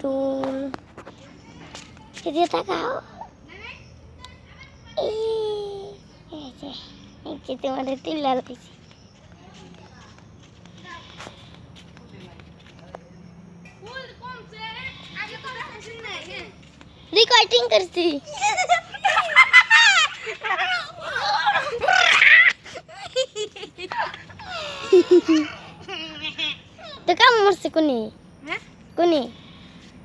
পুতুল এদিকে তাকাও এই এই যে এই যে তোমাদের তিল্লা রয়েছে রিকর্ডিং করছি তো কাম মরছে কোনি কোনি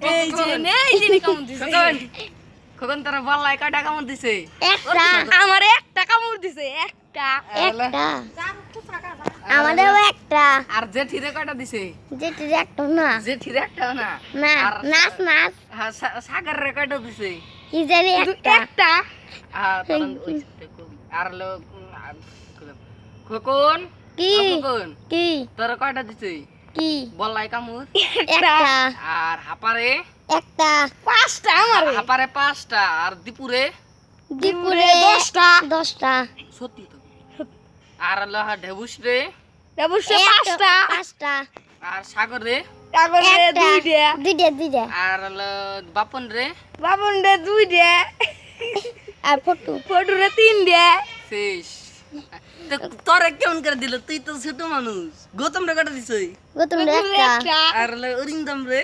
এই যে নেই যিনি কামড় দিছে। খোকন খোকন তোর বল্লাই কয়টা কামড় দিছে? একটা। আমার একটা কামড় দিছে একটা। একটা। আমাদেরও একটা। আর জেঠিরে কয়টা দিছে? যেটি একটা না। জেঠিরে একটাও না? না নাচ নাচ। হ্যাঁ, সা- সাগরের কয়টা দিছে? কি জানি একটা। একটা। আর লোক খোকন। কি? খোকন। কি? তোর কয়টা দিছে? কি? বল্লাই কামড় একটা। আর হাপারে? একটা। পাঁচটা আমার। হাপারে পাঁচটা আর দীপুরে? দুপুরে দশটা। দশটা। সত্যি তো। আর লহা ঢেবুস রে পাঁচটা। পাঁচটা। আর সাগর? রে একটা দুইটা। দুইটা আর হলো বাপন রে বাপন রে দুই দে আর ফটু। ফটু রে তিন দে শেষ। তোরে কেমন করে দিল? তুই তো ছোট মানুষ। গৌতম রে কটা দিছ গৌতম রে একটা। আর অরিন্দম রে?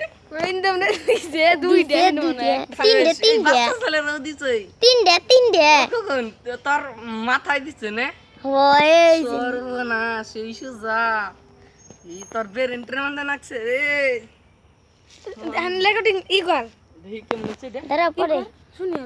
ইন্দম রে দিছে দুই দে দুইটা। তিনটে তিনটে বাচ্চা ছেলে রেও দিছ তিনটে তিনটে। কখন? তোর মাথায় দিছে নে? হয় সর্বনা সেই সুজা। এই তোর বেরেন্টের মধ্যে নাকছে রে হ্যান্ড রেকর্ডিং ই কর। দেখি কেমন হচ্ছে রে দাঁড়া পরে। শুনি।